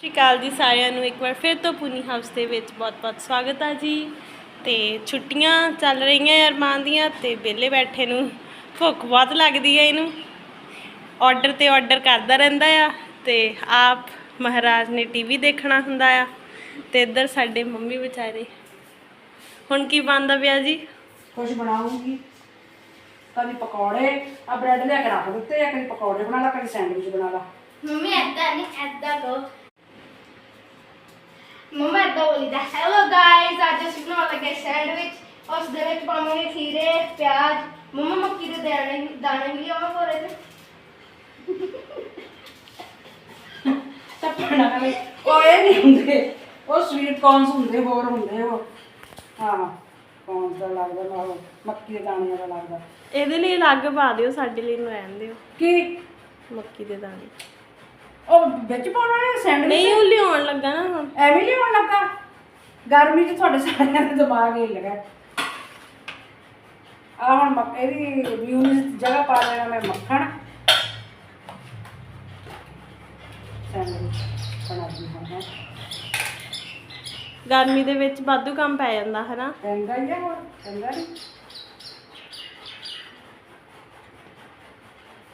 ਸਤਿ ਸ਼੍ਰੀ ਅਕਾਲ ਜੀ ਸਾਰਿਆਂ ਨੂੰ। ਇੱਕ ਵਾਰ ਫਿਰ ਤੋਂ ਪੁਨੀ ਹਾਊਸ ਦੇ ਵਿੱਚ ਬਹੁਤ-ਬਹੁਤ ਸਵਾਗਤ ਹੈ ਜੀ। ਤੇ ਛੁੱਟੀਆਂ ਚੱਲ ਰਹੀਆਂ ਅਰਮਾਨ ਦੀਆਂ ਤੇ ਵਿਹਲੇ ਬੈਠੇ ਨੂੰ ਭੁੱਖ ਬਹੁਤ ਲੱਗਦੀ ਹੈ ਇਹਨੂੰ। ਆਰਡਰ ਤੇ ਆਰਡਰ ਕਰਦਾ ਰਹਿੰਦਾ ਆ ਤੇ ਆਪ ਮਹਾਰਾਜ ਨੇ ਟੀਵੀ ਦੇਖਣਾ ਹੁੰਦਾ ਆ ਤੇ ਇੱਧਰ ਸਾਡੇ ਮੰਮੀ ਵਿਚਾਰੇ। ਹੁਣ ਕੀ ਬਣਦਾ ਪਿਆ ਜੀ? ਕੁਝ ਬਣਾਉਂਗੀ। ਕਦੀ ਪਕੌੜੇ ਆ ਬ੍ਰੈਡ ਲਿਆ ਕੇ ਰੱਖ ਦਿੱਤੇ ਆ ਕਦੀ ਪਕੌੜੇ ਬਣਾ ਲਾ ਕਦੀ ਸੈਂਡਵਿਚ ਬਣਾ ਲਾ। ਮੰਮੀ ਐਦਾਂ ਨਹੀਂ ਐਦਾਂ ਕਹੋ ਮੰਮਾ ਐਦਾਂ ਬੋਲੀਦਾ ਹੈਲੋ ਗਾਇਸ ਅੱਜ ਅਸੀਂ ਬਣਾਉਣ ਲੱਗੇ ਸੈਂਡਵਿਚ ਉਸ ਦੇ ਵਿੱਚ ਪਾਵਾਂਗੇ ਖੀਰੇ ਪਿਆਜ਼ ਮੰਮਾ ਮੱਕੀ ਦੇ ਦਾਣੇ ਦਾਣੇ ਵੀ ਲਿਆਵਾਂ ਕੋਰੇ ਤੇ ਟੱਪਣਾ ਵਾਲੇ ਉਹ ਇਹ ਨਹੀਂ ਹੁੰਦੇ ਉਹ ਸਵੀਟ ਕੌਰਨਸ ਹੁੰਦੇ ਹੋਰ ਹੁੰਦੇ ਉਹ ਹਾਂ ਕੌਰਨਸ ਦਾ ਲੱਗਦਾ ਨਾਲ ਮੱਕੀ ਦੇ ਦਾਣਿਆਂ ਦਾ ਲੱਗਦਾ ਇਹਦੇ ਲਈ ਅਲੱਗ ਪਾ ਦਿਓ ਸਾਡੇ ਲਈ ਨੂੰ ਰਹਿਣ ਦਿਓ ਕੀ ਮੱਕੀ ਦੇ ਦਾਣੇ ਉਹ ਵਿੱਚ ਪਾਉਣਾ ਹੈ ਸੈਂਡਵਿਚ ਨਹੀਂ ਉਹ ਲਿਆਉਣ ਲੱਗਾ ਨਾ ਹੁਣ। ਐਵੇਂ ਲਿਆਉਣ ਲੱਗਾ? ਗਰਮੀ 'ਚ ਤੁਹਾਡੇ ਸਾਰਿਆਂ ਦੇ ਦਿਮਾਗ ਹੀ ਲੱਗਾ। ਆ ਹੁਣ ਮੱਕ ਇਹਦੀ ਮਿਊਨੀਸ ਜਗ੍ਹਾ ਪਾ ਦੇਣਾ ਮੈਂ ਮੱਖਣ। ਸੈਂਡਵਿਚ ਬਣਾ ਦੂੰਗਾ ਹੈ ਗਰਮੀ ਦੇ ਵਿੱਚ ਵਾਧੂ ਕੰਮ ਪੈ ਜਾਂਦਾ ਹੈ ਨਾ ਚੰਗਾ ਹੀ ਆ ਹੋਰ ਚੰਗਾ ਨਹੀਂ।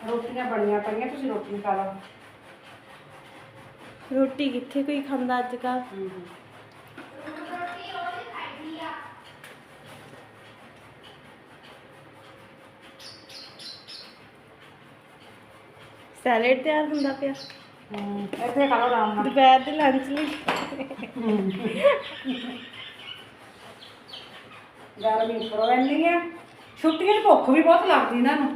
ਰੋਟੀਆਂ ਬਣੀਆਂ ਪਈਆਂ ਤੁਸੀਂ ਰੋਟੀ ਖਾ ਲਓ। ਰੋਟੀ ਕਿੱਥੇ ਕੋਈ ਖਾਂਦਾ ਅੱਜ ਹਮ। ਸੈਲਡ ਤਿਆਰ ਹੁੰਦਾ ਪਿਆ। ਇੱਥੇ ਖਾ ਲਓ ਆਰਾਮ ਨਾਲ। ਦੁਪਹਿਰ ਦੇ ਲੰਚ ਲਈ। ਗਰਮੀ ਉੱਪਰੋਂ ਇੰਨੀ ਆ। ਛੁੱਟੀਆਂ 'ਚ ਭੁੱਖ ਵੀ ਬਹੁਤ ਲੱਗਦੀ ਇਹਨਾਂ ਨੂੰ।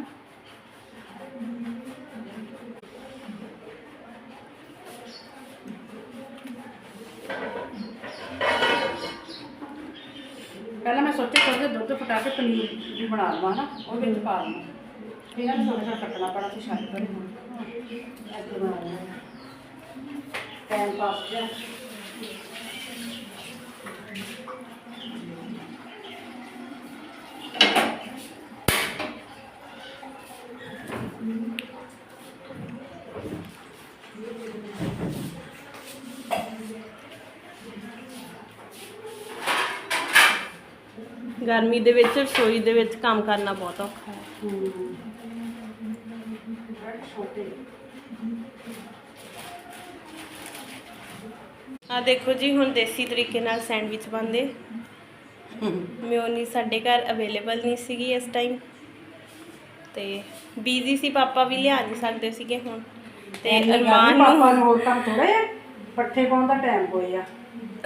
ਪਹਿਲਾਂ ਮੈਂ ਸੋਚਿਆ ਥੋੜਾ ਜਿਹਾ ਦੁੱਧ ਫਟਾ ਕੇ ਪਨੀਰ ਵੀ ਬਣਾ ਲਵਾਂ ਨਾ ਉਹ ਵਿੱਚ ਪਾ ਲਵਾਂ। ਇਹਨਾਂ ਨੂੰ ਥੋੜਾ ਜਿਹਾ ਕੱਟਣਾ ਪੈਣਾ ਸੀ ਸ਼ਾਇਦ ਕਰੇ ਹੁਣ ਇੱਥੇ ਬਣਾ ਲੈਣਾ ਟਾਈਮ ਪਾਸ ਜਿਹਾ। ਗਰਮੀ ਦੇ ਵਿੱਚ ਰਸੋਈ ਦੇ ਵਿੱਚ ਕੰਮ ਕਰਨਾ ਬਹੁਤ ਔਖਾ ਹੈ। ਆ ਦੇਖੋ ਜੀ ਹੁਣ ਦੇਸੀ ਤਰੀਕੇ ਨਾਲ ਸੈਂਡਵਿਚ ਬਣਦੇ। ਮਿਓਨੀ ਸਾਡੇ ਘਰ ਅਵੇਲੇਬਲ ਨਹੀਂ ਸੀਗੀ ਇਸ ਟਾਈਮ ਤੇ ਬੀਜ਼ੀ ਸੀ ਪਾਪਾ ਵੀ ਲਿਆ ਨਹੀਂ ਸਕਦੇ ਸੀਗੇ ਹੁਣ। ਤੇ ਅਰਮਾਨ ਪਾਪਾ ਨੂੰ ਨੂੰ ਹੋਰ ਕੰਮ ਥੋੜਾ ਪੱਠੇ ਪਾਉਣ ਦਾ ਟਾਈਮ ਹੋਇਆ।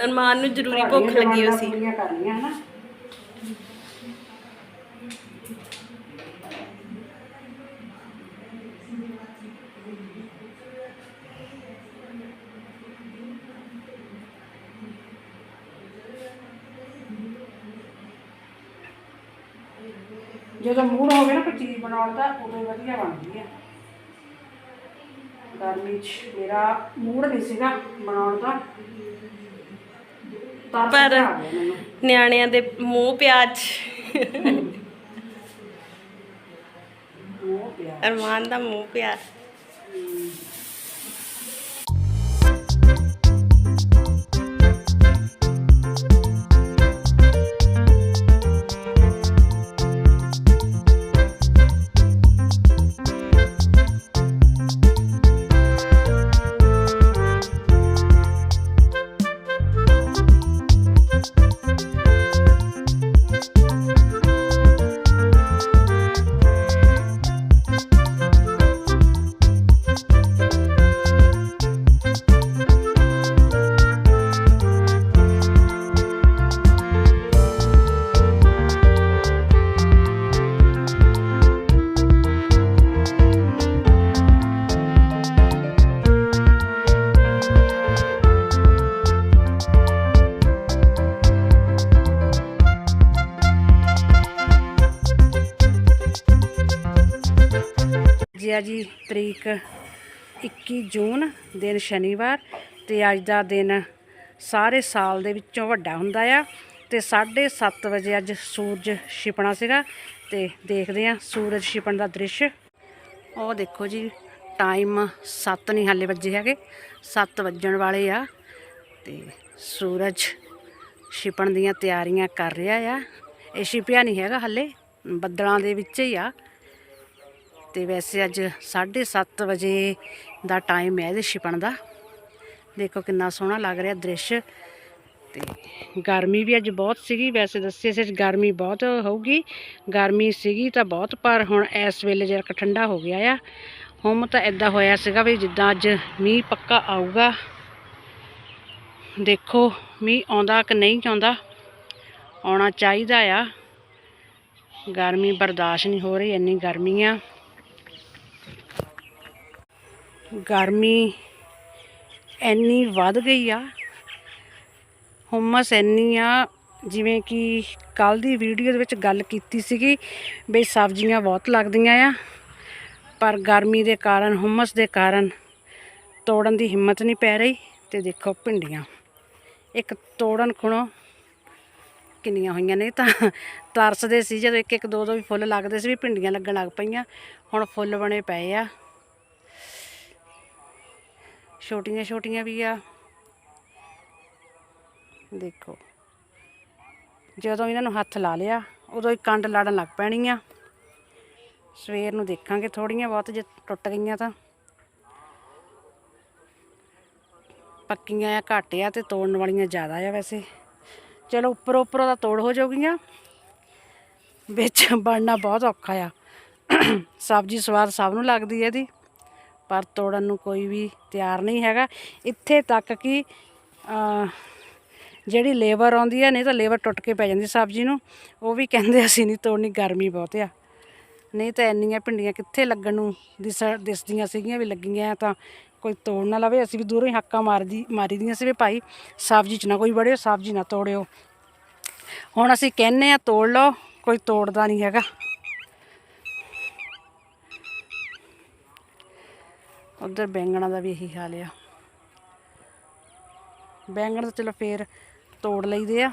ਅਰਮਾਨ ਨੂੰ ਜ਼ਰੂਰੀ ਭੁੱਖ ਲੱਗੀ ਹੋਈ ਸੀ। ਕਰਨੀਆਂ ਹਨਾ। ਜਦੋਂ ਮੂਡ ਹੋਵੇ ਨਾ ਕੋਈ ਚੀਜ਼ ਬਣਾਉਣ ਦਾ ਉਦੋਂ ਹੀ ਵਧੀਆ ਬਣਦੀ ਹੈ ਗਰਮੀ 'ਚ ਮੇਰਾ ਮੂਡ ਨਹੀਂ ਸੀਗਾ ਬਣਾਉਣ ਦਾ। ਪਰ- ਜਿਹਾ ਆ ਗਿਆ ਮੈਨੂੰ। ਨਿਆਣਿਆਂ ਦੇ ਮੂੰਹ ਪਿਆਜ਼। ਪਿਆ ਅਰਮਾਨ ਦਾ ਮੂੰਹ ਪਿਆਜ਼। ਜੀ ਜੀ ਤਰੀਕ 21 ਜੂਨ, ਦਿਨ ਸ਼ਨੀਵਾਰ ਤੇ ਅੱਜ ਦਾ ਦਿਨ ਸਾਰੇ ਸਾਲ ਦੇ ਵਿੱਚੋਂ ਵੱਡਾ ਹੁੰਦਾ ਆ ਤੇ 7:30 ਵਜੇ ਅੱਜ ਸੂਰਜ ਛਿਪਣਾ ਸੀਗਾ ਤੇ ਦੇਖਦੇ ਆ ਸੂਰਜ ਛਿਪਣ ਦਾ ਦ੍ਰਿਸ਼। ਉਹ ਦੇਖੋ ਜੀ ਟਾਈਮ 7 ਨਹੀਂ ਹਾਲੇ ਵੱਜੇ ਹੈਗੇ 7 ਵੱਜਣ ਵਾਲੇ ਆ ਤੇ ਸੂਰਜ ਛਿਪਣ ਦੀਆਂ ਤਿਆਰੀਆਂ ਕਰ ਰਿਹਾ ਆ। ਇਹ ਛਿਪਿਆ ਨਹੀਂ ਹੈਗਾ ਹਾਲੇ, ਬੱਦਲਾਂ ਦੇ ਵਿੱਚ ਹੀ ਆ। ਤੇ ਵੈਸੇ ਅੱਜ 7:30 ਵਜੇ ਦਾ ਟਾਈਮ ਹੈ ਇਹਦੇ ਛਿਪਣ ਦਾ। ਦੇਖੋ ਕਿੰਨਾ ਸੋਹਣਾ ਲੱਗ ਰਿਹਾ ਦ੍ਰਿਸ਼। ਤੇ ਗਰਮੀ ਵੀ ਅੱਜ ਬਹੁਤ ਸੀਗੀ। ਵੈਸੇ ਦੱਸੇ ਸੀ ਗਰਮੀ ਬਹੁਤ ਹੋਊਗੀ। ਗਰਮੀ ਸੀਗੀ ਤਾਂ ਬਹੁਤ, ਪਰ ਹੁਣ ਇਸ ਵੇਲੇ ਜਰਾ ਠੰਡਾ ਹੋ ਗਿਆ ਆ। ਹੁਣ ਤਾਂ ਇਦਾਂ ਹੋਇਆ ਸੀਗਾ ਵੀ ਜਿੱਦਾਂ ਅੱਜ ਮੀਂਹ ਪੱਕਾ ਆਊਗਾ। ਦੇਖੋ ਮੀਂਹ ਆਉਂਦਾ ਕਿ ਨਹੀਂ ਆਉਂਦਾ। ਆਉਣਾ ਚਾਹੀਦਾ ਆ। ਗਰਮੀ ਬਰਦਾਸ਼ਤ ਨਹੀਂ ਹੋ ਰਹੀ, ਇੰਨੀ ਗਰਮੀ ਆ। ਗਰਮੀ ਇੰਨੀ ਵੱਧ ਗਈ ਆ, ਹੁਮਸ ਇੰਨੀ ਆ, ਜਿਵੇਂ ਕਿ ਕੱਲ ਦੀ ਵੀਡੀਓ ਦੇ ਵਿੱਚ ਗੱਲ ਕੀਤੀ ਸੀਗੀ ਬਈ ਸਬਜ਼ੀਆਂ ਬਹੁਤ ਲੱਗਦੀਆਂ ਆ, ਪਰ ਗਰਮੀ ਦੇ ਕਾਰਨ, ਹੁਮਸ ਦੇ ਕਾਰਨ ਤੋੜਨ ਦੀ ਹਿੰਮਤ ਨਹੀਂ ਪੈ ਰਹੀ ਤੇ ਦੇਖੋ ਭਿੰਡੀਆਂ। ਇੱਕ ਤੋੜਨ ਖੁਣੋ ਕਿੰਨੀਆਂ ਹੋਈਆਂ ਨੇ ਤਾਂ ਤਰਸਦੇ ਸੀ ਜਦੋਂ ਇੱਕ ਇੱਕ ਦੋ ਦੋ ਵੀ ਫੁੱਲ ਲੱਗਦੇ ਸੀ ਵੀ ਭਿੰਡੀਆਂ ਲੱਗਣ ਲੱਗ ਪਈਆਂ। ਹੁਣ ਫੁੱਲ ਬਣੇ ਪਏ ਆ। ਛੋਟੀਆਂ ਛੋਟੀਆਂ ਵੀ ਆ। ਦੇਖੋ। ਜਦੋਂ ਇਹਨਾਂ ਨੂੰ ਹੱਥ ਲਾ ਲਿਆ, ਉਦੋਂ ਹੀ ਕੰਡ ਲੜਨ ਲੱਗ ਪੈਣੀ ਆ ਸਵੇਰ ਨੂੰ ਦੇਖਾਂਗੇ ਥੋੜੀਆਂ ਬਹੁਤ, ਜੇ ਟੁੱਟ ਗਈਆਂ ਤਾਂ। ਪੱਕੀਆਂ ਆ ਘੱਟ ਆ ਤੇ ਤੋੜਨ ਵਾਲੀਆਂ ਜ਼ਿਆਦਾ ਆ ਵੈਸੇ। ਚਲੋ, ਉੱਪਰ ਉੱਪਰੋਂ ਤਾਂ ਤੋੜ ਹੋ ਜਾਊਗੀਆਂ। ਵਿੱਚ ਬਣਨਾ ਬਹੁਤ ਔਖਾ ਆ। ਸਬਜ਼ੀ ਸਵਾਦ ਸਭ ਨੂੰ ਲੱਗਦੀ ਹੈ ਇਹਦੀ। ਪਰ ਤੋੜਨ ਨੂੰ ਕੋਈ ਵੀ ਤਿਆਰ ਨਹੀਂ ਹੈਗਾ। ਇੱਥੇ ਤੱਕ ਕਿ ਜਿਹੜੀ ਲੇਬਰ ਆਉਂਦੀ ਹੈ, ਨਹੀਂ ਤਾਂ ਲੇਬਰ ਟੁੱਟ ਕੇ ਪੈ ਜਾਂਦੀ ਸਬਜ਼ੀ ਨੂੰ। ਉਹ ਵੀ ਕਹਿੰਦੇ ਅਸੀਂ ਨਹੀਂ ਤੋੜਨੀ, ਗਰਮੀ ਬਹੁਤ ਆ। ਨਹੀਂ ਤਾਂ ਇੰਨੀਆਂ ਭਿੰਡੀਆਂ ਕਿੱਥੇ ਲੱਗਣ ਨੂੰ ਦਿਸ, ਦਿਸਦੀਆਂ ਸੀਗੀਆਂ ਵੀ ਲੱਗੀਆਂ ਤਾਂ ਕੋਈ ਤੋੜ ਨਾ ਲਵੇ। ਅਸੀਂ ਵੀ ਦੂਰੋਂ ਹੀ ਹੱਕਾਂ ਮਾਰਦੀ ਮਾਰੀ ਦੀਆਂ ਸੀ ਵੀ ਭਾਈ ਸਬਜ਼ੀ 'ਚ ਨਾ ਕੋਈ ਵੜਿਓ, ਸਬਜ਼ੀ ਨਾ ਤੋੜਿਓ। ਹੁਣ ਅਸੀਂ ਕਹਿੰਨੇ ਆ ਤੋੜ ਲਓ, ਕੋਈ ਤੋੜਦਾ ਨਹੀਂ ਹੈਗਾ। ਉਧਰ ਬੈਂਗਣਾ ਦਾ ਵੀ ਇਹੀ ਹਾਲ ਆ। ਬੈਂਗਣ ਤਾਂ ਚਲੋ ਫੇਰ ਤੋੜ ਲਈਦੇ ਆ।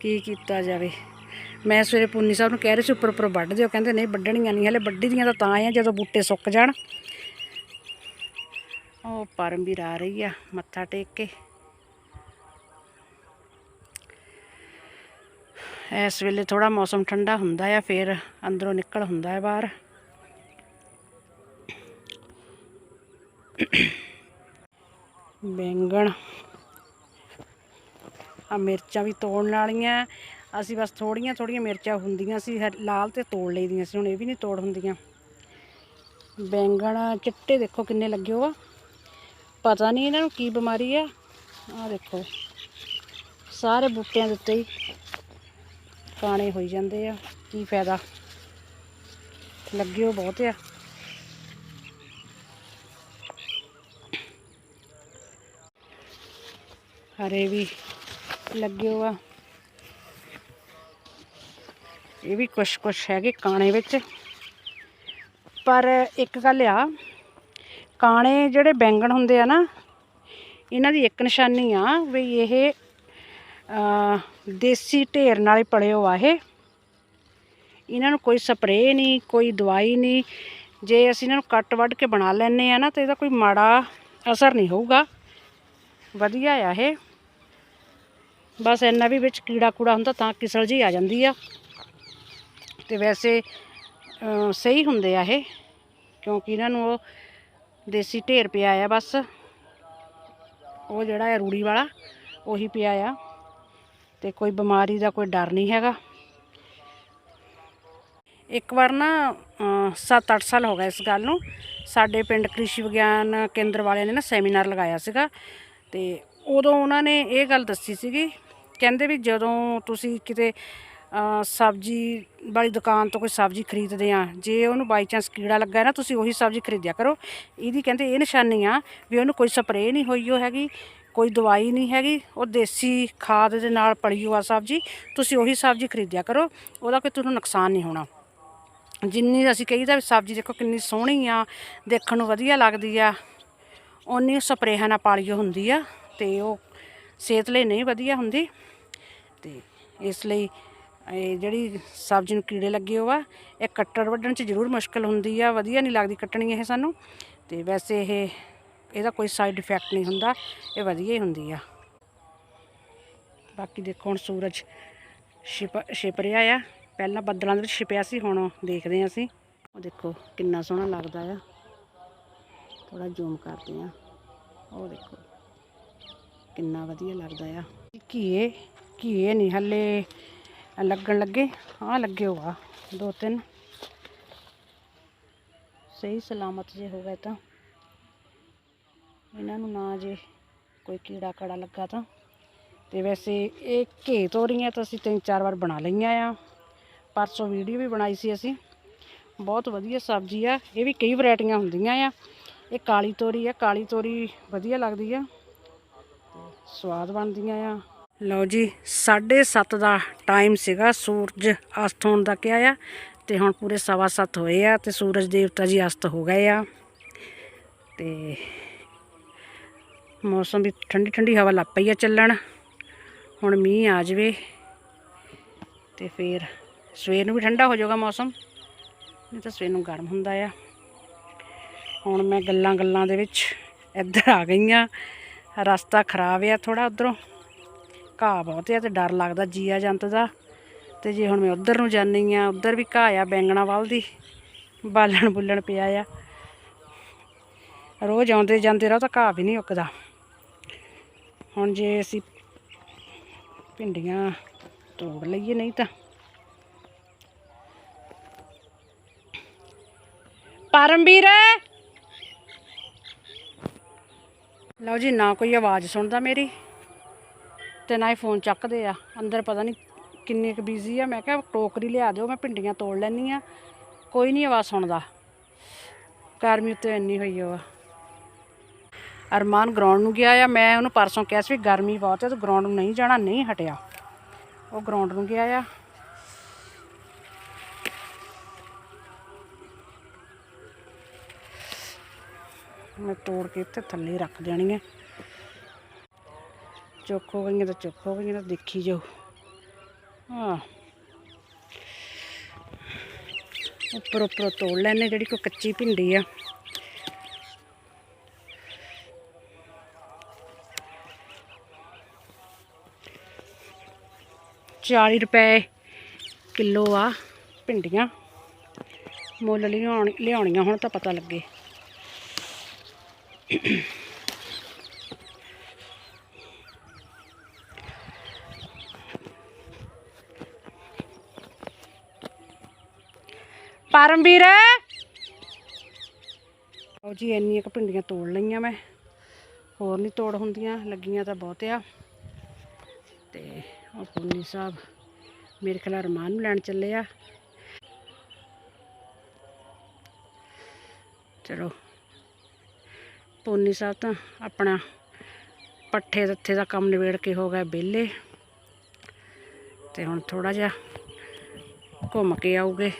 ਕੀ ਕੀਤਾ ਜਾਵੇ? ਮੈਂ ਸਵੇਰੇ ਪੁੰਨੀ ਸਾਹਿਬ ਨੂੰ ਕਹਿ ਰਹੀ ਸੀ, ਉੱਪਰ ਉੱਪਰ ਵੱਢ ਦਿਓ। ਕਹਿੰਦੇ ਨਹੀਂ, ਵੱਢਣੀਆਂ ਨਹੀਂ, ਹਲੇ ਵੱਢੀ ਦੀਆਂ ਤਾਂ ਤਾਂ ਆ, ਜਦੋਂ ਬੂਟੇ ਸੁੱਕ ਜਾਣ। ਉਹ ਪਰਮਵੀਰ ਆ ਰਹੀ ਆ, ਮੱਥਾ ਟੇਕ ਕੇ। ਇਸ ਵੇਲੇ ਥੋੜਾ ਮੌਸਮ ਠੰਡਾ ਹੁੰਦਾ ਆ, ਫਿਰ ਅੰਦਰੋਂ ਨਿਕਲ ਹੁੰਦਾ ਹੈ ਬਾਹਰ। ਬੈਂਗਣ। ਆ ਮਿਰਚਾਂ ਵੀ ਤੋੜਨ ਵਾਲੀਆਂ। ਅਸੀਂ ਬਸ ਥੋੜੀਆਂ ਥੋੜੀਆਂ ਮਿਰਚਾਂ ਹੁੰਦੀਆਂ ਸੀ ਲਾਲ ਤੇ ਤੋੜ ਲਈਦੀਆਂ ਸੀ, ਹੁਣ ਇਹ ਵੀ ਨਹੀਂ ਤੋੜ ਹੁੰਦੀਆਂ। ਬੈਂਗਣ ਚਿੱਟੇ ਦੇਖੋ ਕਿੰਨੇ ਲੱਗੇ ਹੋ ਪਤਾ ਨਹੀਂ ਇਹਨਾਂ ਨੂੰ ਕੀ ਬਿਮਾਰੀ ਆ। ਆ ਦੇਖੋ, ਸਾਰੇ ਬੂਟਿਆਂ ਦੇ ਉੱਤੇ ਹੀ ਕਾਣੇ ਹੋਈ ਜਾਂਦੇ ਆ, ਕੀ ਫਾਇਦਾ। ਲੱਗੇ ਹੋ ਬਹੁਤ ਆ। ਹਰੇ ਵੀ ਲੱਗੇ ਹੋ ਆ। ਇਹ ਵੀ ਕੁਛ ਕੁਛ ਹੈਗੇ ਕਾਣੇ ਵਿੱਚ। ਪਰ ਇੱਕ ਗੱਲ ਆ, ਕਾਣੇ ਜਿਹੜੇ ਬੈਂਗਣ ਹੁੰਦੇ ਆ ਨਾ, ਇਹਨਾਂ ਦੀ ਇੱਕ ਨਿਸ਼ਾਨੀ ਆ ਵੀ ਇਹ ਦੇਸੀ ਢੇਰ ਨਾਲ ਹੀ ਪਲਿਓ ਆ ਇਹ। ਇਹਨਾਂ ਨੂੰ ਕੋਈ ਸਪਰੇਅ ਨਹੀਂ, ਕੋਈ ਦਵਾਈ ਨਹੀਂ। ਜੇ ਅਸੀਂ ਇਹਨਾਂ ਨੂੰ ਕੱਟ ਵੱਢ ਕੇ ਬਣਾ ਲੈਂਦੇ ਆ ਨਾ, ਤਾਂ ਇਹਦਾ ਕੋਈ ਮਾੜਾ ਅਸਰ ਨਹੀਂ ਹੋਊਗਾ। ਵਧੀਆ ਆ ਇਹ। ਬਸ ਇੰਨਾ ਵੀ ਵਿੱਚ ਕੀੜਾ ਕੂੜਾ ਹੁੰਦਾ ਤਾਂ ਕਿਸਲ ਜੀ ਆ ਜਾਂਦੀ ਆ। ਤੇ ਵੈਸੇ ਸਹੀ ਹੁੰਦੇ ਆ ਇਹ, ਕਿਉਂਕਿ ਇਹਨਾਂ ਨੂੰ ਉਹ ਦੇਸੀ ਢੇਰ ਪਿਆ ਆ ਬਸ। ਉਹ ਜਿਹੜਾ ਹੈ ਰੂੜੀ ਵਾਲਾ, ਉਹੀ ਪਿਆ ਆ। ਤੇ ਕੋਈ ਬਿਮਾਰੀ ਦਾ ਕੋਈ ਡਰ ਨਹੀਂ ਹੈਗਾ। ਇੱਕ ਵਾਰ ਨਾ 7-8 ਸਾਲ ਹੋ ਗਏ ਇਸ ਗੱਲ ਨੂੰ। ਸਾਡੇ ਪਿੰਡ ਕ੍ਰਿਸ਼ੀ ਵਿਗਿਆਨ ਕੇਂਦਰ ਵਾਲਿਆਂ ਨੇ ਨਾ ਸੈਮੀਨਾਰ ਲਗਾਇਆ ਸੀਗਾ। ਤੇ ਉਦੋਂ ਉਹਨਾਂ ਨੇ ਇਹ ਗੱਲ ਦੱਸੀ ਸੀਗੀ ਕਹਿੰਦੇ ਵੀ ਜਦੋਂ ਤੁਸੀਂ ਕਿਤੇ ਸਬਜ਼ੀ ਵਾਲੀ ਦੁਕਾਨ ਤੋਂ ਕੋਈ ਸਬਜ਼ੀ ਖਰੀਦਦੇ ਆ, ਜੇ ਉਹਨੂੰ ਬਾਈ ਚਾਂਸ ਕੀੜਾ ਲੱਗਾ ਨਾ, ਤੁਸੀਂ ਉਹੀ ਸਬਜ਼ੀ ਖਰੀਦਿਆ ਕਰੋ। ਇਹਦੀ ਕਹਿੰਦੇ ਇਹ ਨਿਸ਼ਾਨੀ ਆ ਵੀ ਉਹਨੂੰ ਕੋਈ ਸਪਰੇਅ ਨਹੀਂ ਹੋਈ ਉਹ ਹੈਗੀ, ਕੋਈ ਦਵਾਈ ਨਹੀਂ ਹੈਗੀ, ਉਹ ਦੇਸੀ ਖਾਦ ਦੇ ਨਾਲ ਪਲੀ ਹੋਆ ਸਬਜ਼ੀ, ਤੁਸੀਂ ਉਹੀ ਸਬਜ਼ੀ ਖਰੀਦਿਆ ਕਰੋ, ਉਹਦਾ ਕੋਈ ਤੁਹਾਨੂੰ ਨੁਕਸਾਨ ਨਹੀਂ ਹੋਣਾ। ਜਿੰਨੀ ਅਸੀਂ ਕਹੀਦਾ ਵੀ ਸਬਜ਼ੀ ਦੇਖੋ ਕਿੰਨੀ ਸੋਹਣੀ ਆ, ਦੇਖਣ ਨੂੰ ਵਧੀਆ ਲੱਗਦੀ ਆ ਉਨੀ ਸਪਰੇਹਾਂ ਨਾਲ ਪਾਲੀ ਹੁੰਦੀ ਆ, ਤੇ ਉਹ ਸਿਹਤ ਲਈ ਨਹੀਂ ਵਧੀਆ ਹੁੰਦੀ। ਤੇ ਇਸ ਲਈ ਇਹ ਜਿਹੜੀ ਸਬਜ਼ੀ ਨੂੰ ਕੀੜੇ ਲੱਗੇ ਹੋ ਆ ਇਹ ਕੱਟਣ ਵੱਢਣ 'ਚ ਜ਼ਰੂਰ ਮੁਸ਼ਕਲ ਹੁੰਦੀ ਆ। ਵਧੀਆ ਨਹੀਂ ਲੱਗਦੀ ਕੱਟਣੀ ਇਹ ਸਾਨੂੰ। ਤੇ ਵੈਸੇ ਇਹ, ਇਹਦਾ ਕੋਈ ਸਾਈਡ ਇਫੈਕਟ ਨਹੀਂ ਹੁੰਦਾ, ਇਹ ਵਧੀਆ ਹੀ ਹੁੰਦੀ ਆ। ਬਾਕੀ ਦੇਖੋ ਹੁਣ ਸੂਰਜ ਛਿਪ ਛਿਪ ਰਿਹਾ ਆ। ਪਹਿਲਾਂ ਬੱਦਲਾਂ ਦੇ ਵਿੱਚ ਛਿਪਿਆ ਸੀ, ਹੁਣ ਦੇਖਦੇ ਹਾਂ ਅਸੀਂ। ਉਹ ਦੇਖੋ ਕਿੰਨਾ ਸੋਹਣਾ ਲੱਗਦਾ ਆ। ਥੋੜਾ ਜ਼ੂਮ ਕਰਦੇ ਆ ਉਹ ਦੇਖੋ। ਕਿੰਨਾ ਵਧੀਆ ਲੱਗਦਾ ਆ। ਘੀਏ ਘੀਏ ਨਹੀਂ ਹੱਲੇ ਲੱਗਣ ਲੱਗੇ। ਹਾਂ ਲੱਗੇ ਹੋਆ ਦੋ ਤਿੰਨ। ਸਹੀ ਸਲਾਮਤ ਜੇ ਹੋ ਗਏ ਤਾਂ। ਇਹਨਾਂ ਨੂੰ ਨਾ ਜੇ ਕੋਈ ਕੀੜਾ ਕੜਾ ਲੱਗਾ ਤਾਂ। ਤੇ ਵੈਸੇ ਇਹ ਘੇ ਤੋਰੀਆਂ ਤਾਂ ਅਸੀਂ ਤਿੰਨ ਚਾਰ ਵਾਰ ਬਣਾ ਲਈਆਂ ਆ। ਪਰਸੋਂ ਵੀਡੀਓ ਵੀ ਬਣਾਈ ਸੀ ਅਸੀਂ। ਬਹੁਤ ਵਧੀਆ ਸਬਜ਼ੀ ਆ। ਇਹ ਵੀ ਕਈ ਵੈਰਾਈਟੀਆਂ ਹੁੰਦੀਆਂ ਆ। ਇਹ ਕਾਲੀ ਤੋਰੀ ਆ, ਕਾਲੀ ਤੋਰੀ ਵਧੀਆ ਲੱਗਦੀ ਆ। ਸਵਾਦ ਬਣਦੀਆਂ ਆ। ਲਓ ਜੀ 7:30 ਦਾ ਟਾਈਮ ਸੀਗਾ, ਸੂਰਜ ਅਸਤ ਹੋਣ ਦਾ ਕਿਹਾ ਆ ਤੇ ਹੁਣ ਪੂਰੇ ਸਵਾ ਸੱਤ ਹੋਏ ਆ ਤੇ ਸੂਰਜ ਦੇਵਤਾ ਜੀ ਅਸਤ ਹੋ ਗਏ ਆ। ਤੇ ਮੌਸਮ ਵੀ ਠੰਡੀ ਠੰਡੀ ਹਵਾ ਲੱਗ ਪਈ ਆ ਚੱਲਣ। ਹੁਣ ਮੀਂਹ ਆ ਜਾਵੇ ਤੇ ਫਿਰ ਸਵੇਰ ਨੂੰ ਵੀ ਠੰਡਾ ਹੋ ਜਾਊਗਾ ਮੌਸਮ। ਨਹੀਂ ਤਾਂ ਸਵੇਰ ਨੂੰ ਗਰਮ ਹੁੰਦਾ ਆ। ਹੁਣ ਮੈਂ ਗੱਲਾਂ ਗੱਲਾਂ ਦੇ ਵਿੱਚ ਇੱਧਰ ਆ ਗਈ ਆ। ਰਸਤਾ ਖਰਾਬ ਆ ਥੋੜਾ ਉਧਰੋਂ। ਘਾਹ ਬਹੁਤ ਆ ਤੇ ਡਰ ਲੱਗਦਾ ਜੀਆ ਜੰਤ ਦਾ। ਤੇ ਜੇ ਹੁਣ ਮੈਂ ਉਧਰ ਨੂੰ ਜਾਨੀ ਆ, ਉਧਰ ਵੀ ਘਾਹ ਆ ਬੈਂਗਣਾ ਵੱਲ ਦੀ ਬਾਲਣ ਬੁੱਲਣ ਪਿਆ ਆ। ਰੋਜ਼ ਆਉਂਦੇ ਜਾਂਦੇ ਰਹੋ ਤਾਂ ਘਾਹ ਵੀ ਨਹੀਂ ਉੱਕਦਾ। ਹੁਣ ਜੇ ਅਸੀਂ ਭਿੰਡੀਆਂ ਤੋੜ ਲਈਏ ਨਹੀਂ ਤਾਂ। ਪਰਮਵੀਰ! ਲਓ ਜੀ, ਨਾ ਕੋਈ ਆਵਾਜ਼ ਸੁਣਦਾ ਮੇਰੀ ਤੇ ਨਾ ਹੀ ਫੋਨ ਚੱਕਦੇ ਆ। ਅੰਦਰ ਪਤਾ ਨਹੀਂ ਕਿੰਨੇ ਕੁ ਬਿਜ਼ੀ ਆ। ਮੈਂ ਕਿਹਾ ਟੋਕਰੀ ਲਿਆ ਦਿਓ, ਮੈਂ ਭਿੰਡੀਆਂ ਤੋੜ ਲੈਣੀ ਆ। ਕੋਈ ਨਹੀਂ ਆਵਾਜ਼ ਸੁਣਦਾ। ਗਰਮੀ ਉੱਤੇ ਇੰਨੀ ਹੋਈ ਆ ਅਰਮਾਨ ਗਰਾਊਂਡ ਨੂੰ ਗਿਆ ਆ। ਮੈਂ ਉਹਨੂੰ ਪਰਸੋਂ ਕਿਹਾ ਸੀ ਵੀ ਗਰਮੀ ਬਹੁਤ ਹੈ ਤੇ ਗਰਾਊਂਡ ਨੂੰ ਨਹੀਂ ਜਾਣਾ, ਨਹੀਂ ਹਟਿਆ। ਉਹ ਗਰਾਊਂਡ ਨੂੰ ਗਿਆ ਆ। ਮੈਂ ਤੋੜ ਕੇ ਇੱਥੇ ਥੱਲੇ ਰੱਖ ਦੇਣੀ ਹੈ ਚੁੱਕ ਹੋ ਗਈਆਂ ਤਾਂ ਚੁੱਕ ਹੋ ਗਈਆਂ ਤਾਂ ਦੇਖੀ ਜਾਓ। ਹਾਂ। ਉੱਪਰ ਉੱਪਰ ਤੋੜ ਲੈਣੇ ਜਿਹੜੀ ਕੋਈ ਕੱਚੀ ਭਿੰਡੀ ਆ। ਚਾਲੀ ਰੁਪਏ ਕਿਲੋ ਆ ਭਿੰਡੀਆਂ। ਮੁੱਲ ਲਿਆਉਣ ਲਿਆਉਣੀਆਂ ਹੁਣ ਤਾਂ ਪਤਾ ਲੱਗੇ। ਪਰਮਵੀਰ ਉਹ ਜੀ, ਇੰਨੀਆਂ ਕੁ ਭਿੰਡੀਆਂ ਤੋੜ ਲਈਆਂ ਮੈਂ। ਹੋਰ ਨਹੀਂ ਤੋੜ ਹੁੰਦੀਆਂ, ਲੱਗੀਆਂ ਤਾਂ ਬਹੁਤ ਆ। ਤੇ ਉਹ ਪੁੰਨੀ ਸਾਹਿਬ ਮੇਰੇ ਖਿਆਲ ਰਮਾਨ ਨੂੰ ਲੈਣ ਚੱਲੇ ਆ। ਚਲੋ ਪੋਨੀ ਸਾਹਿਬ ਤਾਂ ਆਪਣਾ ਪੱਠੇ ਦੱਥੇ ਦਾ ਕੰਮ ਨਿਬੇੜ ਕੇ ਹੋ ਗਏ ਵਿਹਲੇ। ਤੇ ਹੁਣ ਥੋੜਾ ਜਿਹਾ ਘੁੰਮ ਕੇ ਆਉਗੇ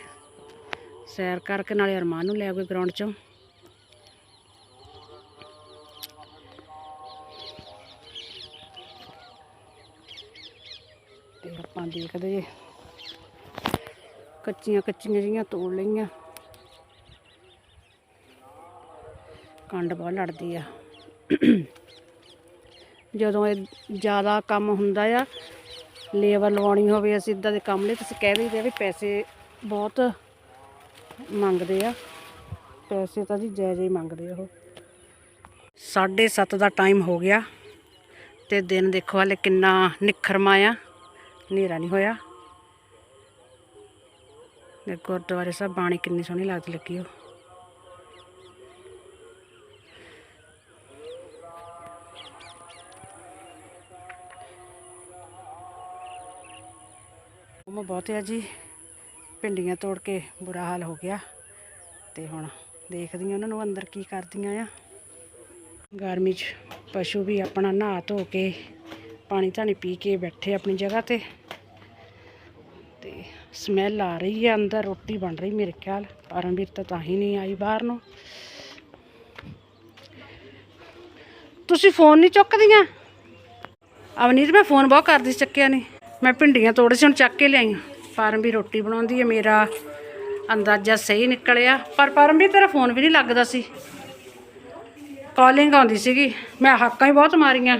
ਸੈਰ ਕਰਕੇ ਨਾਲੇ ਅਰਮਾਨ ਨੂੰ ਲੈ ਆਉਗੇ ਗਰਾਊਂਡ ਚੋਂ। ਤੇ ਆਪਾਂ ਦੇਖਦੇ ਜੇ ਕੱਚੀਆਂ ਕੱਚੀਆਂ ਜਿਹੀਆਂ ਤੋੜ ਲਈਆਂ। ਕੰਡ ਬਹੁਤ ਲੜਦੀ ਆ। ਜਦੋਂ ਇਹ ਜ਼ਿਆਦਾ ਕੰਮ ਹੁੰਦਾ ਆ, ਲੇਬਰ ਲਵਾਉਣੀ ਹੋਵੇ ਅਸੀਂ ਇਦਾਂ ਦੇ ਕੰਮ ਲਈ, ਤੁਸੀਂ ਕਹਿ ਦਈਦੇ ਆ ਵੀ ਪੈਸੇ ਬਹੁਤ ਮੰਗਦੇ ਆ। ਪੈਸੇ ਤਾਂ ਜੀ ਜੈ ਹੀ ਮੰਗਦੇ ਆ ਉਹ। 7:30 ਦਾ ਟਾਈਮ ਹੋ ਗਿਆ ਤੇ ਦਿਨ ਦੇਖੋ ਹਾਲੇ ਕਿੰਨਾ ਨਿਖਰਮਾ ਆ, ਹਨੇਰਾ ਨਹੀਂ ਹੋਇਆ। ਤੇ ਗੁਰਦੁਆਰੇ ਸਾਹਿਬ ਬਾਣੀ ਕਿੰਨੀ ਸੋਹਣੀ ਲੱਗਦੀ ਲੱਗੀ ਉਹ ਉਹ ਬਹੁਤ ਆ ਜੀ। ਭਿੰਡੀਆਂ ਤੋੜ ਕੇ ਬੁਰਾ ਹਾਲ ਹੋ ਗਿਆ। ਤੇ ਹੁਣ ਦੇਖਦੀਆਂ ਉਹਨਾਂ ਨੂੰ ਅੰਦਰ ਕੀ ਕਰਦੀਆਂ ਆ। ਗਰਮੀ 'ਚ ਪਸ਼ੂ ਵੀ ਆਪਣਾ ਨਹਾ ਧੋ ਕੇ ਪਾਣੀ ਧਾਣੀ ਪੀ ਕੇ ਬੈਠੇ ਆਪਣੀ ਜਗ੍ਹਾ ਤੇ। ਤੇ ਸਮੈਲ ਆ ਰਹੀ ਹੈ ਅੰਦਰ ਰੋਟੀ ਬਣ ਰਹੀ ਮੇਰੇ ਖਿਆਲ। ਪਰਮਵੀਰ ਤਾਂ ਤਾਂ ਹੀ ਨਹੀਂ ਆਈ ਬਾਹਰ ਨੂੰ। ਤੁਸੀਂ ਫੋਨ ਨਹੀਂ ਚੁੱਕਦੀਆਂ? ਅਵਨੀਤ ਮੈਂ ਫੋਨ ਬਹੁਤ ਕਰਦੀ ਸੀ, ਚੱਕਿਆ ਨਹੀਂ। ਮੈਂ ਭਿੰਡੀਆਂ ਤੋੜੇ ਸੀ ਹੁਣ ਚੱਕ ਕੇ ਲਿਆਈ। ਪਰਮ ਵੀ ਰੋਟੀ ਬਣਾਉਂਦੀ ਹੈ ਮੇਰਾ ਅੰਦਾਜ਼ਾ ਸਹੀ ਨਿਕਲਿਆ। ਪਰ ਪਰਮ ਵੀ ਤੇਰਾ ਫੋਨ ਵੀ ਨਹੀਂ ਲੱਗਦਾ ਸੀ। ਕਾਲਿੰਗ ਆਉਂਦੀ ਸੀਗੀ। ਮੈਂ ਹਾਕਾਂ ਹੀ ਬਹੁਤ ਮਾਰੀਆਂ।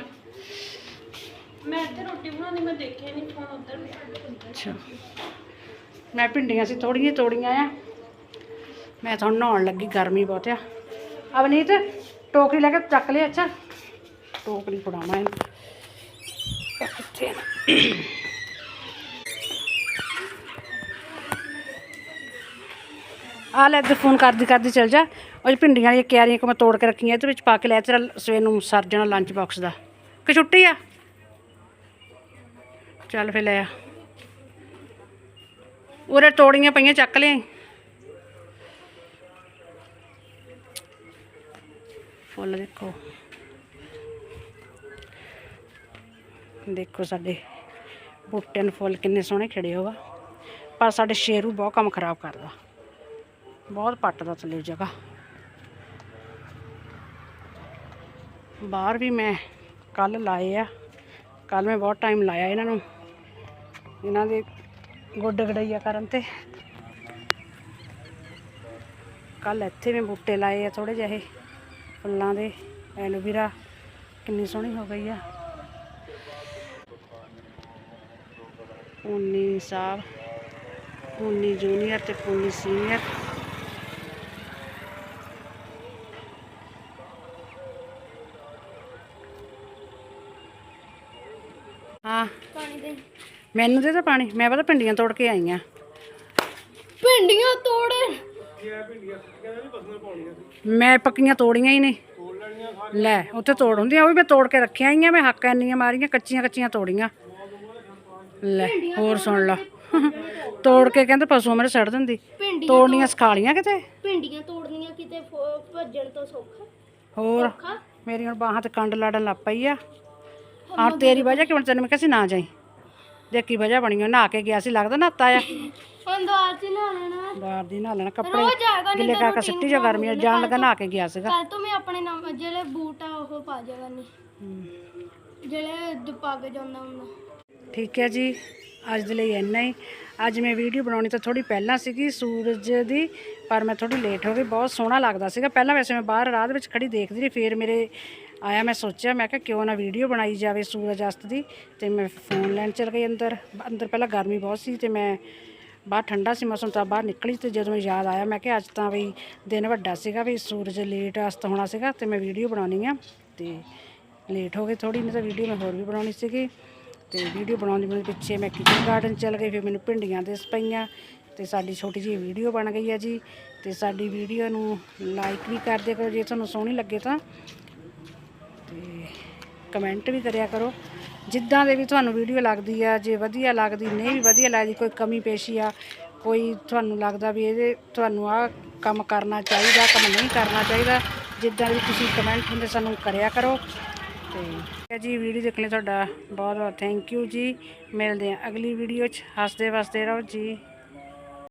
ਮੈਂ ਇੱਥੇ ਰੋਟੀ ਬਣਾਉਂਦੀ ਮੈਂ ਦੇਖਿਆ ਨਹੀਂ ਫੋਨ ਉੱਧਰ ਅੱਛਾ। ਮੈਂ ਭਿੰਡੀਆਂ ਸੀ ਥੋੜੀਆਂ ਤੋੜੀਆਂ ਆ। ਮੈਂ ਤਾਂ ਹੁਣ ਨਹਾਉਣ ਲੱਗੀ ਗਰਮੀ ਬਹੁਤ ਆ। ਅਵਨੀਤ ਟੋਕਰੀ ਲੈ ਕੇ ਚੱਕ ਲਿਆ ਅੱਛਾ। ਟੋਕਰੀ ਫੜਾਵਾਂ ਇਹਨੂੰ। ਕਿੱਥੇ ਆ? ਲੈ ਇੱਧਰ ਫੋਨ ਕਰਦੀ ਕਰਦੀ ਚਲ ਜਾ। ਉਹ 'ਚ ਭਿੰਡੀਆਂ ਵਾਲੀਆਂ ਕਿਆਰੀਆਂ ਕੋ ਮੈਂ ਤੋੜ ਕੇ ਰੱਖੀਆਂ, ਇਹਦੇ ਵਿੱਚ ਪਾ ਕੇ ਲੈ ਤੇਰਾ ਸਵੇਰ ਨੂੰ ਸਰ ਜਾਣਾ ਲੰਚ ਬਾਕਸ ਦਾ। ਕਿ ਛੁੱਟੀ ਆ? ਚੱਲ ਫੇ ਲੈ ਆ। ਉਰੇ ਤੋੜੀਆਂ ਪਈਆਂ, ਚੱਕ ਲਿਆਈ ਫੁੱਲ ਦੇਖੋ। ਦੇਖੋ ਸਾਡੇ ਬੂਟਿਆਂ ਨੂੰ ਫੁੱਲ ਕਿੰਨੇ ਸੋਹਣੇ ਖਿੜੇ ਹੋਗਾ ਪਰ ਸਾਡੇ ਸ਼ੇਰੂ ਬਹੁਤ ਕੰਮ ਖਰਾਬ ਕਰਦਾ। ਬਹੁਤ ਪੱਟਦਾ ਥੱਲੇ ਜਗ੍ਹਾ। ਬਾਹਰ ਵੀ ਮੈਂ ਕੱਲ ਲਾਏ ਆ। ਕੱਲ ਮੈਂ ਬਹੁਤ ਟਾਈਮ ਲਾਇਆ ਇਹਨਾਂ ਨੂੰ। ਇਹਨਾਂ ਦੇ ਗੋਡ ਗੜਈਆ ਕਰਨ ਤੇ। ਕੱਲ ਇੱਥੇ ਮੈਂ ਬੂਟੇ ਲਾਏ ਆ ਥੋੜੇ ਜਿਹੇ। ਫੁੱਲਾਂ ਦੇ। ਐਲੋਵੀਰਾ ਕਿੰਨੀ ਸੋਹਣੀ ਹੋ ਗਈ ਆ। ਪੂਨੀ ਸਾਹਿਬ ਪੂਨੀ ਜੂਨੀਅਰ ਤੇ ਪੂਨੀ ਸੀਨੀਅਰ ਮੈਨੂੰ ਦੇ ਤਾਂ ਪਾਣੀ ਮੈਂ ਪਤਾ ਭਿੰਡੀਆਂ ਤੋੜ ਕੇ ਆਈ ਆ। ਭਿੰਡੀਆਂ ਤੋੜ। ਮੈਂ ਪੱਕੀਆਂ ਤੋੜੀਆਂ ਹੀ ਨੇ ਲੈ ਉੱਥੇ ਤੋੜ ਹੁੰਦੀਆਂ ਉਹ ਵੀ ਮੈਂ ਤੋੜ ਕੇ ਰੱਖੀਆਂ ਹੀ ਆ ਮੈਂ ਹੱਕ ਇੰਨੀਆਂ ਮਾਰੀਆਂ ਕੱਚੀਆਂ ਕੱਚੀਆਂ ਤੋੜੀਆਂ। ਲੈ ਹੋਰ ਸੁਣ ਲਾ। ਤੋੜ ਕੇ ਕਹਿੰਦੇ ਪਸ਼ੂ ਮੇਰੇ ਸੜ ਦਿੰਦੀ। ਤੋੜਨੀਆਂ ਸਿਖਾ ਕਿਤੇ? ਭਿੰਡੀਆਂ ਤੋੜਨੀਆਂ ਕਿਤੇ ਭੱਜਣ ਤੋਂ ਸੌਖਾ। ਹੋਰ ਮੇਰੀ ਹੁਣ ਬਾਹਾਂ ਤੇ ਕੰਡ ਲੜਨ ਲੱਗ ਪਈ ਆ। ਹਾਂ ਤੇਰੀ ਵਜ੍ਹਾ ਕਿ ਹੁਣ ਤੈਨੂੰ ਮੈਂ ਕਿਹਾ ਸੀ ਨਾ ਜਾਈ। ਜੇ ਕੀ ਵਜ੍ਹਾ ਬਣੀ ਉਹ ਨਹਾ ਕੇ ਗਿਆ ਸੀ ਲੱਗਦਾ ਨਹਾਤਾ ਆ। ਹੁਣ ਦੁਆਰ ਚ ਨਾ ਲੈਣਾ ਬਾਹਰ ਦੀ ਨਹਾ ਲੈਣਾ ਰੋਜ਼ ਕੱਪੜੇ ਜਾਏਗਾ ਨਹੀਂ ਗਿੱਲੇ ਕਰਕੇ ਸਿੱਟੀ ਜਾ ਗਰਮੀ ਜਾਣ ਲੱਗਾ ਨਹਾ ਕੇ ਗਿਆ ਸੀਗਾ। ਕੱਲ ਤੋਂ ਮੈਂ ਆਪਣੇ ਨਾਮ ਜਿਹੜੇ ਬੂਟ ਆ ਉਹ ਪਾ ਜਾਗਾ ਨਹੀਂ ਜਿਹੜੇ ਦ- ਪੱਗ ਜਾਂਦਾ ਹੁੰਦਾ। ਠੀਕ ਹੈ ਜੀ ਅੱਜ ਦੇ ਲਈ ਇੰਨਾ ਹੀ। ਅੱਜ ਮੈਂ ਵੀਡੀਓ ਬਣਾਉਣੀ ਤਾਂ ਥੋੜੀ ਪਹਿਲਾਂ ਸੀਗੀ ਸੂਰਜ ਦੀ ਪਰ ਮੈਂ ਥੋੜੀ ਲੇਟ ਹੋ ਗਈ ਬਹੁਤ ਸੋਹਣਾ ਲੱਗਦਾ ਸੀਗਾ। ਪਹਿਲਾਂ ਵੈਸੇ ਮੈਂ ਬਾਹਰ ਰਾਹ ਦੇ ਵਿੱਚ ਖੜੀ ਦੇਖਦੀ ਰਹੀ ਫਿਰ ਮੇਰੇ ਆਇਆ ਮੈਂ ਸੋਚਿਆ, ਮੈਂ ਕਿਹਾ ਕਿਉਂ ਨਾ ਵੀਡੀਓ ਬਣਾਈ ਜਾਵੇ ਸੂਰਜ ਅਸਤ ਦੀ, ਤੇ ਮੈਂ ਫੋਨ ਲੈਣ ਚਲ ਗਈ ਅੰਦਰ। ਅੰਦਰ ਪਹਿਲਾਂ ਗਰਮੀ ਬਹੁਤ ਸੀ ਤੇ ਮੈਂ ਬਾਹਰ ਠੰਡਾ ਸੀ ਮੌਸਮ, ਤਾਂ ਬਾਹਰ ਨਿਕਲੀ ਤੇ ਜਦੋਂ ਯਾਦ ਆਇਆ, ਮੈਂ ਕਿਹਾ ਅੱਜ ਤਾਂ ਵੀ ਦਿਨ ਵੱਡਾ ਸੀਗਾ ਵੀ ਸੂਰਜ ਲੇਟ ਅਸਤ ਹੋਣਾ ਸੀਗਾ ਤੇ ਮੈਂ ਵੀਡੀਓ ਬਣਾਉਣੀ ਆ, ਤੇ ਲੇਟ ਹੋ ਗਈ ਥੋੜੀ ਨਹੀਂ ਤਾਂ ਵੀਡੀਓ ਮੈਂ ਹੋਰ ਵੀ ਬਣਾਉਣੀ ਸੀਗੀ। ਤੇ ਵੀਡੀਓ ਬਣਾਉਣ ਦੇ ਮੈਨੂੰ ਪਿੱਛੇ ਮੈਂ ਕਿਚਨ ਗਾਰਡਨ ਚਲ ਗਈ, ਫਿਰ ਮੈਨੂੰ ਭਿੰਡੀਆਂ ਦੇ ਪਈਆਂ, ਤੇ ਸਾਡੀ ਛੋਟੀ ਜਿਹੀ ਵੀਡੀਓ ਬਣ ਗਈ ਹੈ ਜੀ, ਤੇ ਸਾਡੀ ਵੀਡੀਓ ਨੂੰ ਲਾਈਕ ਵੀ ਕਰ ਦਿਆ ਕਰੋ, ਜੇ ਤੁਹਾਨੂੰ ਸੋਹਣੀ ਲੱਗੇ ਤਾਂ। ਤੇ ਕਮੈਂਟ ਵੀ ਕਰਿਆ ਕਰੋ। ਜਿੱਦਾਂ ਦੇ ਵੀ ਤੁਹਾਨੂੰ ਵੀਡੀਓ ਲੱਗਦੀ ਆ, ਜੇ ਵਧੀਆ ਲੱਗਦੀ, ਨਹੀਂ ਵੀ ਵਧੀਆ ਲੱਗਦੀ, ਕੋਈ ਕਮੀ ਪੇਸ਼ੀ ਆ, ਕੋਈ ਤੁਹਾਨੂੰ ਲੱਗਦਾ ਵੀ ਇਹਦੇ ਤੁਹਾਨੂੰ ਆ ਕੰਮ ਕਰਨਾ ਚਾਹੀਦਾ, ਕੰਮ ਨਹੀਂ ਕਰਨਾ ਚਾਹੀਦਾ, ਜਿੱਦਾਂ ਵੀ ਤੁਸੀਂ ਕਮੈਂਟ ਹੁੰਦੇ ਸਾਨੂੰ ਕਰਿਆ ਕਰੋ। ਤੇ ਠੀਕ ਹੈ ਜੀ ਵੀਡੀਓ ਦੇਖਣ ਲਈ ਤੁਹਾਡਾ ਬਹੁਤ ਬਹੁਤ ਥੈਂਕ ਯੂ ਜੀ। ਮਿਲਦੇ ਹਾਂ ਅਗਲੀ ਵੀਡੀਓ 'ਚ। ਹੱਸਦੇ ਵਸਦੇ ਰਹੋ ਜੀ।